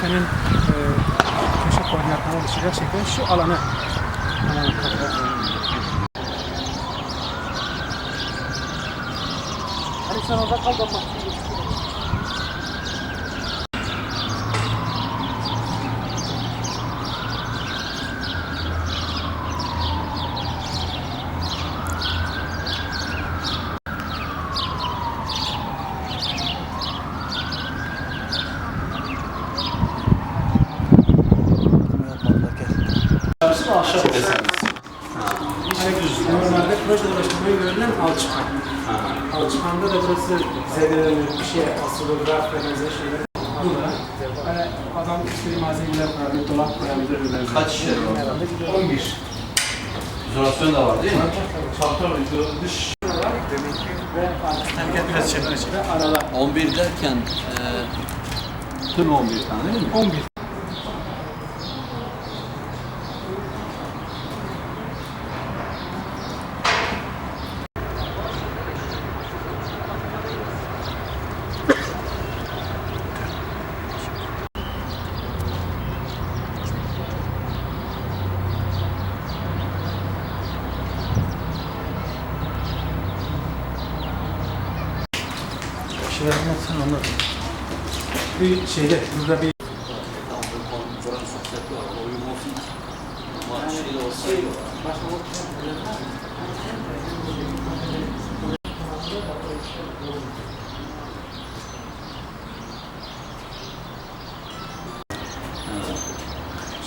Efe'nin e, köşe koordinatları oluşu gerçekten şu alanı alanı kapatıyor. Hani sen orada kal da bak. Normalde proje ulaştırmayı görülen alçıpan. Alçıpanda da burası zedelenir bir şey asılı, raf ve benzer şeyler. Burada hani adam istediği malzemeler koyabilir, dolap koyabilir. Kaç kişi var? Herhalde gidiyor. 11. İzolasyon da var değil mi? Dış olarak ve hareket biraz çevre ve aralar. 11 derken e, tüm 11 tane değil mi? 11. Şeyler anlatsana anlat. Bir şeyde, burada bir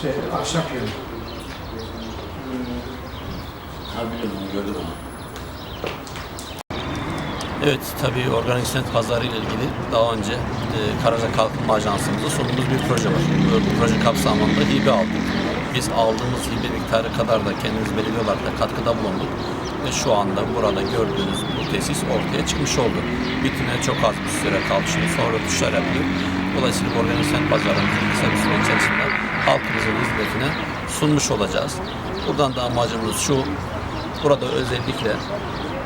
şey ahşap yönü. Ha biliyorum gördüm onu. Evet, tabii organik semt pazarı ile ilgili daha önce e, Karaca Kalkınma Ajansımızda sunduğumuz bir proje var. Bu, proje kapsamında hibe aldık. Biz aldığımız hibe miktarı kadar da kendimiz belirli olarak da katkıda bulunduk. Ve şu anda burada gördüğünüz bu tesis ortaya çıkmış oldu. Bitime çok az bir süre kaldı. Şimdi sonra tuşlar yapılıyor. Dolayısıyla organik semt pazarımızı kısa bir süre içerisinde halkımızın hizmetine sunmuş olacağız. Buradan da amacımız şu, burada özellikle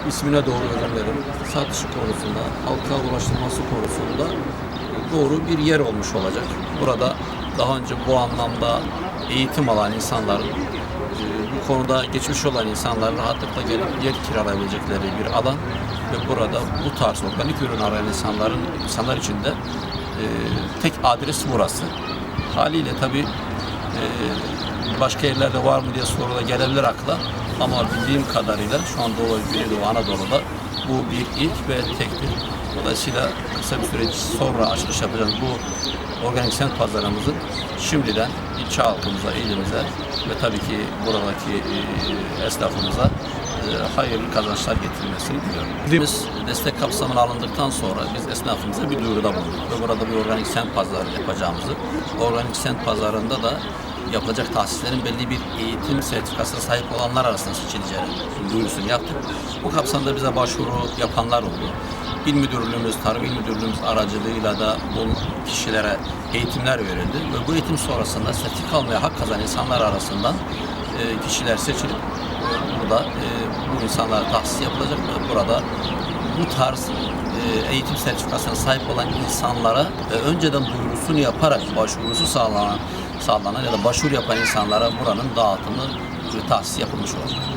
ismine doğru özür. Satışı konusunda, halka ulaştırması konusunda doğru bir yer olmuş olacak. Burada daha önce bu anlamda eğitim alan insanların, e, bu konuda geçmiş olan insanların rahatlıkla gelip yer kiralayabilecekleri bir alan ve burada bu tarz organik ürün arayan insanların insanlar için de e, tek adres burası. Haliyle tabii e, başka yerlerde var mı diye soru da gelebilir akla. Ama bildiğim kadarıyla şu an Doğu, Güneydoğu Anadolu'da bu bir ilk ve tektir. Dolayısıyla kısa bir süre sonra açılış yapacağız. Bu organik semt pazarımızın şimdiden ilçe halkımıza, ilimize ve tabii ki buradaki e, esnafımıza e, hayırlı kazançlar getirmesini diliyorum. Biz destek kapsamına alındıktan sonra biz esnafımıza bir duyuruda bulunduk ve burada bir organik semt pazarı yapacağımızı, organik semt pazarında da yapılacak tahsislerin belli bir eğitim sertifikasına sahip olanlar arasında seçileceğini duyurusunu yaptık. Bu kapsamda bize başvuru yapanlar oldu. İl Müdürlüğümüz, Tarım İl Müdürlüğümüz aracılığıyla da bu kişilere eğitimler verildi ve bu eğitim sonrasında sertifika almaya hak kazanan insanlar arasından e, kişiler seçilip e, burada e, bu insanlara tahsis yapılacak ve burada bu tarz e, eğitim sertifikasına sahip olan insanlara e, önceden duyurusunu yaparak başvurusu sağlanan sağlanan ya da başvuru yapan insanlara buranın dağıtımı tahsis yapılmış olacak.